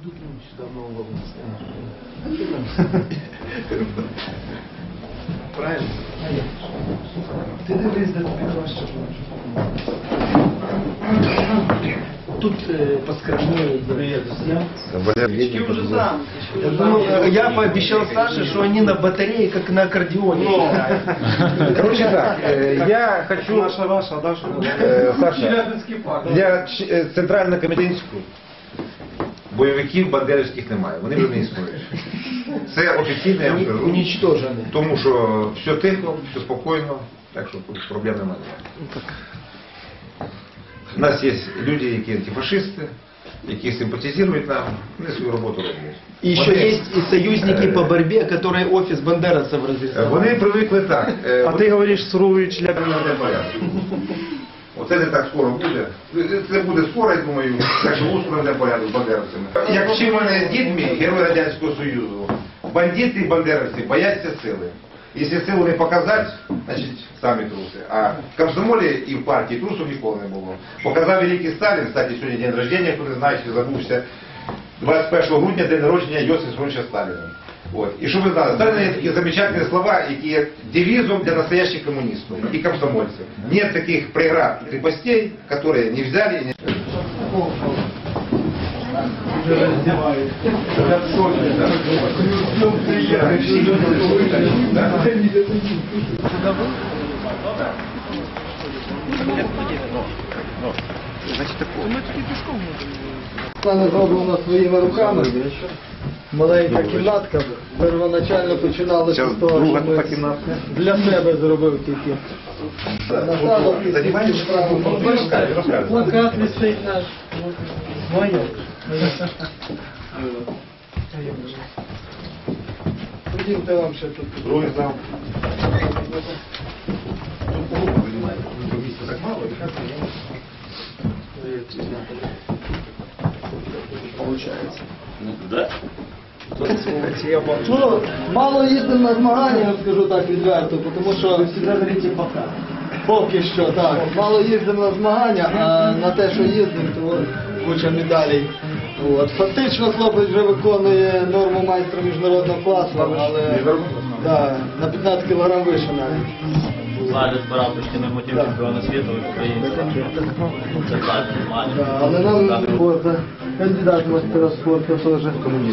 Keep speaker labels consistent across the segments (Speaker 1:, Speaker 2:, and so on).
Speaker 1: Идут ну, сюда в Правильно? Ти дивись, де тобі краще Тут э, поскромнее привет друзья.
Speaker 2: Очки уже там.
Speaker 1: Я, думал, я пообещал Саше, что они на батарее, как на аккордеоне.
Speaker 2: Короче так, э, я хочу,
Speaker 1: Наша ваша, да, что
Speaker 2: э, Саша,
Speaker 1: Челябинский парк.
Speaker 2: бойовиків бандерівських немає, вони вже не існують. Це офіційно я вам
Speaker 1: Они
Speaker 2: кажу.
Speaker 1: уничтожены.
Speaker 2: Тому що все тихо, все спокійно, так що тут проблем немає. У нас є люди, які антифашисти, які симпатизують нам, вони свою роботу роблять.
Speaker 1: И еще
Speaker 2: Вони,
Speaker 1: есть и союзники
Speaker 2: э,
Speaker 1: по борьбе, которые офис бандеровцев
Speaker 2: е,
Speaker 1: разрисовал.
Speaker 2: Вони привикли так. е,
Speaker 3: А
Speaker 2: вони-
Speaker 3: ти говориш суровий шлях.
Speaker 2: Оце не так скоро буде. Це буде скоро, я думаю, так що ускоро не порядок з бандеровцями. Як вчив мене дід мій, герой Радянського Союзу, бандити і бандеровці бояться сили. Якщо силу не показати, значить самі труси. А в комсомолі і в партії трусу ніколи не було. Показав великий Сталін, кстати, сьогодні день рождення, хто не знає, чи забувся. 21 грудня день народження Йосифа Сьогодні Сталіна. От. І щоб ви знали, Сталіна є такі замечательні слова, які є девізом для настоящих комуністів і комсомольців. Нет таких преград і крепостей, которые не взяли. и Не...
Speaker 4: Саме зроблено своїми руками. Маленька кімнатка. Первоначально починали з того, що ми
Speaker 2: кімнатка.
Speaker 4: для себе зробив тільки. Насадок і
Speaker 2: розказуй.
Speaker 4: Плакат висить наш. Моє. Ходімте вам ще тут.
Speaker 2: Другий зал.
Speaker 4: Ну, мало їздимо на змагання, я скажу так відверто, тому що поки що так. Мало їздимо на змагання, а на те, що їздимо, то куча медалей. От. Фактично хлопець вже виконує норму майстра міжнародного класу, але да, на 15 кг вище навіть.
Speaker 5: Залі збирав почти норматив чемпіона світу і українця. Це так, нормально.
Speaker 4: Але нам спорту, кандидат в мастера спорту теж.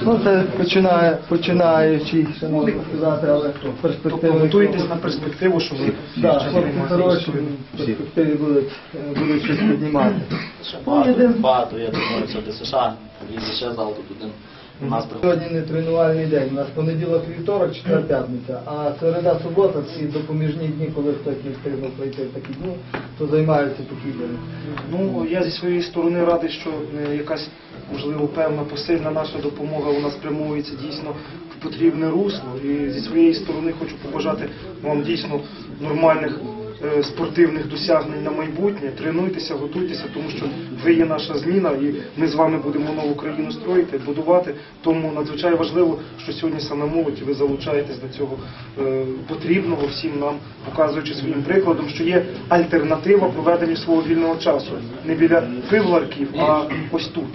Speaker 4: Ну це починає, починаючий, ще можна сказати, але перспективи.
Speaker 3: Готуйтесь на перспективу, що ви
Speaker 4: Да, хлопці хороші, в перспективі будуть, е, будуть щось піднімати. Єдин-
Speaker 5: Багато, я думаю, це до США. Ще зал тут один. У нас
Speaker 4: Сьогодні не тренувальний день. У нас понеділок, вівторок, четвер, п'ятниця. А середа, субота, ці допоміжні дні, коли хтось не встигнув пройти такі дні, то займаються такі дні.
Speaker 3: Ну, я зі своєї сторони радий, що е, якась, можливо, певна посильна наша допомога у нас спрямовується дійсно в потрібне русло. І зі своєї сторони хочу побажати вам дійсно нормальних спортивних досягнень на майбутнє. Тренуйтеся, готуйтеся, тому що ви є наша зміна, і ми з вами будемо нову країну строїти, будувати. Тому надзвичайно важливо, що сьогодні саме молодь, ви залучаєтесь до цього е, потрібного всім нам, показуючи своїм прикладом, що є альтернатива проведенню свого вільного часу. Не біля пивларків, а ось тут.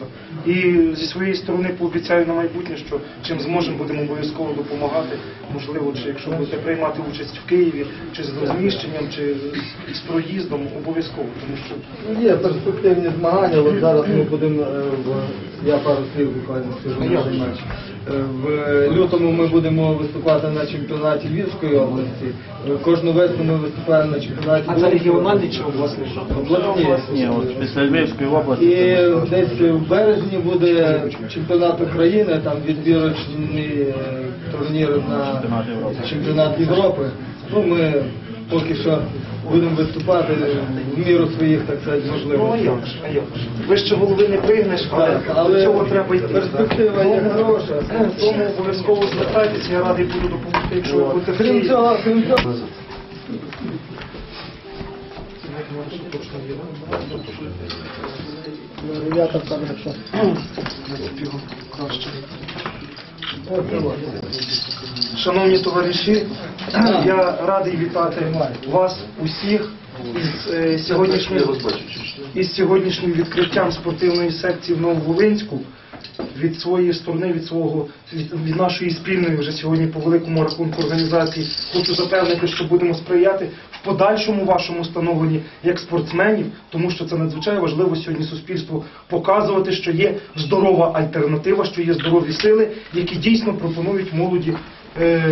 Speaker 3: І зі своєї сторони пообіцяю на майбутнє, що чим зможемо, будемо обов'язково допомагати. Можливо, чи якщо будете приймати участь в Києві, чи з розміщенням, чи з проїздом, обов'язково, тому що
Speaker 4: Ну, Є перспективні змагання. От зараз ми будемо е, в я пару слів буквально скажу матч. Е, В лютому ми будемо виступати на чемпіонаті Львівської області. Е, Кожну весну ми виступаємо на чемпіонаті.
Speaker 3: а це регіональний чи обласний?
Speaker 4: обласні.
Speaker 5: Ні, от після Львівської області.
Speaker 4: І десь в березні буде чемпіонат України, там відбірочний е, турнір на
Speaker 5: Чемпіонат Європи.
Speaker 4: Ну, ми поки що будемо виступати в міру своїх, так сказати,
Speaker 3: Ну,
Speaker 4: можливостей.
Speaker 3: ж? Вище голови не пригнеш, але,
Speaker 4: Так,
Speaker 3: до цього треба йти.
Speaker 4: перспектива є хороша.
Speaker 3: Ну, Тому обов'язково звертайтеся, я радий буду допомогти, якщо ви будете
Speaker 4: Крім цього, крім цього. Ребята, там що.
Speaker 3: Шановні товариші, я радий вітати вас усіх із е, сьогоднішнім із сьогоднішнім відкриттям спортивної секції в Нововолинську. від своєї сторони, від свого від, нашої спільної вже сьогодні по великому рахунку організації хочу запевнити, що будемо сприяти подальшому вашому становленні як спортсменів, тому що це надзвичайно важливо сьогодні суспільству показувати, що є здорова альтернатива, що є здорові сили, які дійсно пропонують молоді. е,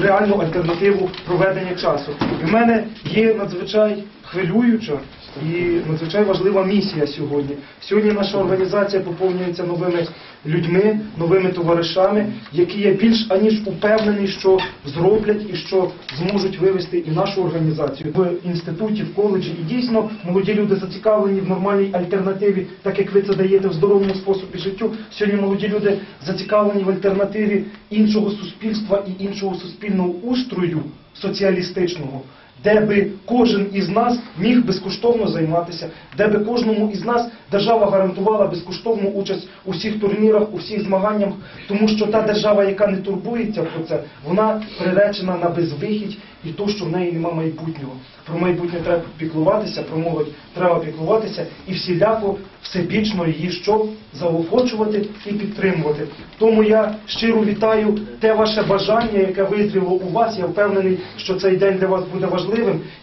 Speaker 3: Реальну альтернативу проведення часу. І в мене є надзвичай хвилююча і надзвичай важлива місія сьогодні. Сьогодні наша організація поповнюється новими людьми, новими товаришами, які я більш аніж упевнений, що зроблять і що зможуть вивести і нашу організацію в інституті, в коледжі. І дійсно молоді люди зацікавлені в нормальній альтернативі, так як ви це даєте в здоровому способі життю. Сьогодні молоді люди зацікавлені в альтернативі іншого суспільства і іншого суспільного устрою соціалістичного де би кожен із нас міг безкоштовно займатися, де би кожному із нас держава гарантувала безкоштовну участь у всіх турнірах, у всіх змаганнях, тому що та держава, яка не турбується про це, вона приречена на безвихідь і то, що в неї нема майбутнього. Про майбутнє треба піклуватися, про молодь треба піклуватися і всіляко всебічно її що заохочувати і підтримувати. Тому я щиро вітаю те ваше бажання, яке визріло у вас. Я впевнений, що цей день для вас буде важливим,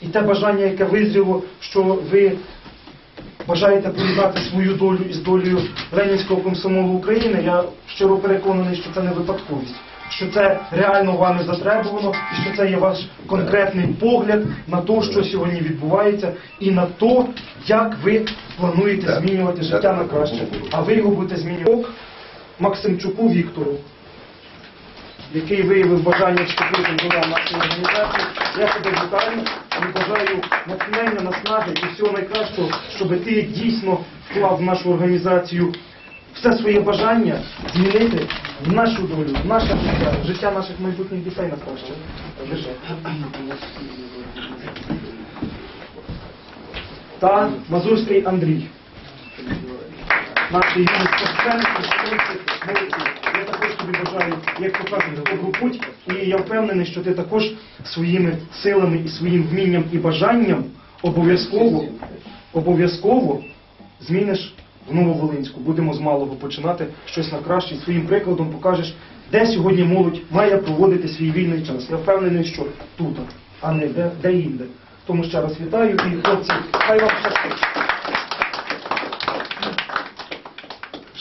Speaker 3: і те бажання, яке визріло, що ви бажаєте поєднати свою долю із долею Ленінського комсомолу України. Я щиро переконаний, що це не випадковість. Що це реально вами затребувано, і що це є ваш конкретний погляд на те, що сьогодні відбувається, і на те, як ви плануєте змінювати життя на краще. А ви його будете змінювати Максимчуку Віктору, який виявив бажання вступити до нашої організації. Я тебе вітаю і бажаю натхнення, наснаги і всього найкращого, щоб ти дійсно вклав в нашу організацію все своє бажання змінити в нашу долю, в наше життя, в життя наших майбутніх дітей на краще. Та Мазурський Андрій. Наші юні спортсмени, також тобі бажаю, як то кажуть, добру путь. І я впевнений, що ти також своїми силами і своїм вмінням і бажанням обов'язково, обов'язково зміниш в Нововолинську. Будемо з малого починати щось на краще. Своїм прикладом покажеш, де сьогодні молодь має проводити свій вільний час. Я впевнений, що тут, а не де, де інде. Тому ще раз вітаю і хлопці, хай вам щастить.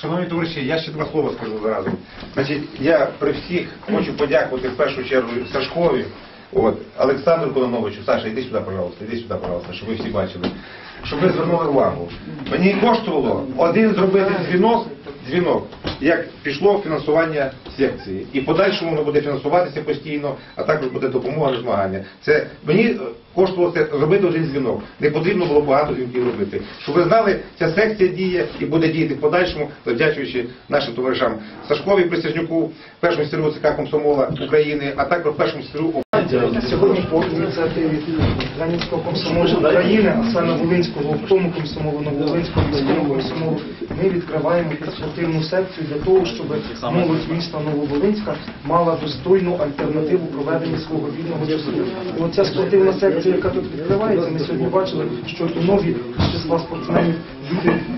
Speaker 2: Шановні товариші, я ще два слова скажу зразу. Значить, я при всіх хочу подякувати в першу чергу Сашкові, от, Олександру Кононовичу. Саша, йди сюди, пожалуйста, йди сюди, пожалуйста, щоб ви всі бачили. Щоб ви звернули увагу. Мені коштувало один зробити дзвінок, дзвінок, як пішло фінансування секції. І подальшому воно буде фінансуватися постійно, а також буде допомога на змагання. Це мені е, коштувало це зробити один дзвінок. Не потрібно було багато дзвінків робити. Щоб ви знали, ця секція діє і буде діяти в подальшому, завдячуючи нашим товаришам Сашкові Присяжнюку, першому секретарю ЦК Комсомола України, а також першому секретарю
Speaker 3: Сьогодні по ініціативі Ленінського комсомолу України, а саме Волинського оптому комсомолу, Нововолинського міського комсомолу, ми відкриваємо спортивну секцію для того, щоб молодь міста Нововолинська мала достойну альтернативу проведення свого вільного часу. І оця спортивна секція, яка тут відкривається, ми сьогодні бачили, що і нові з числа спортсменів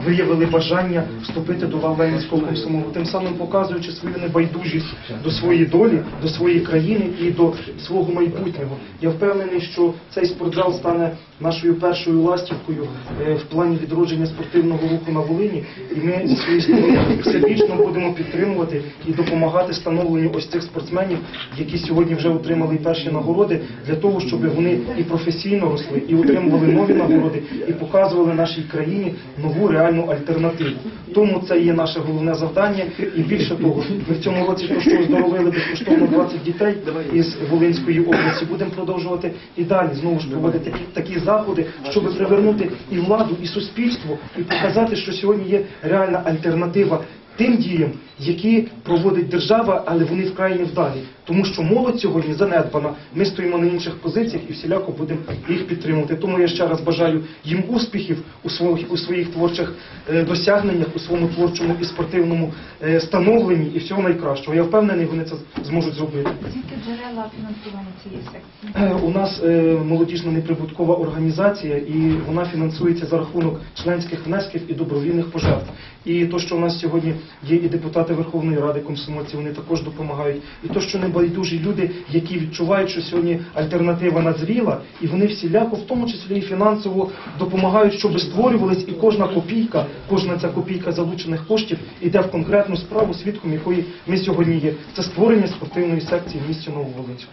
Speaker 3: виявили бажання вступити до лав комсомолу, тим самим показуючи свою небайдужість до своєї долі, до своєї країни і до свого майбутнього. Я впевнений, що цей спортзал стане нашою першою ластівкою е, в плані відродження спортивного руху на Волині, і ми зі своєї сторони всебічно будемо підтримувати і допомагати становленню ось цих спортсменів, які сьогодні вже отримали перші нагороди, для того, щоб вони і професійно росли, і отримували нові нагороди, і показували нашій країні нову реальну альтернативу. Тому це є наше головне завдання. І більше того, ми в цьому році оздоровили безкоштовно 20 дітей із Волинської області, будемо продовжувати і далі знову ж проводити такі заходи, щоб привернути і владу, і суспільство, і показати, що сьогодні є реальна альтернатива тим діям, які проводить держава, але вони вкрай невдалі. Тому що молодь сьогодні занедбана. Ми стоїмо на інших позиціях і всіляко будемо їх підтримувати. Тому я ще раз бажаю їм успіхів у своїх у своїх творчих е, досягненнях, у своєму творчому і спортивному е, становленні і всього найкращого. Я впевнений, вони це зможуть зробити.
Speaker 6: Звідки джерела фінансування цієї секції?
Speaker 3: Е, У нас молодіжна неприбуткова організація, і вона фінансується за рахунок членських внесків і добровільних пожертв. І то, що у нас сьогодні є і депутати Верховної Ради комсомольці, вони також допомагають. І то, що небайдужі люди, які відчувають, що сьогодні альтернатива назріла, і вони всіляко, в тому числі і фінансово, допомагають, щоб створювались, і кожна копійка, кожна ця копійка залучених коштів іде в конкретну справу, свідком якої ми сьогодні є. Це створення спортивної секції в місті Нововолинську.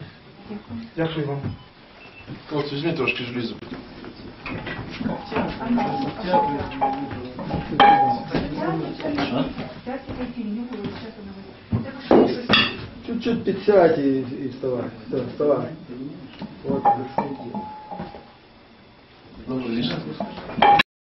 Speaker 3: Дякую вам.
Speaker 1: От візьми трошки желізо.
Speaker 4: Чуть-чуть підсядь и, и вставай. Все, вставай. От.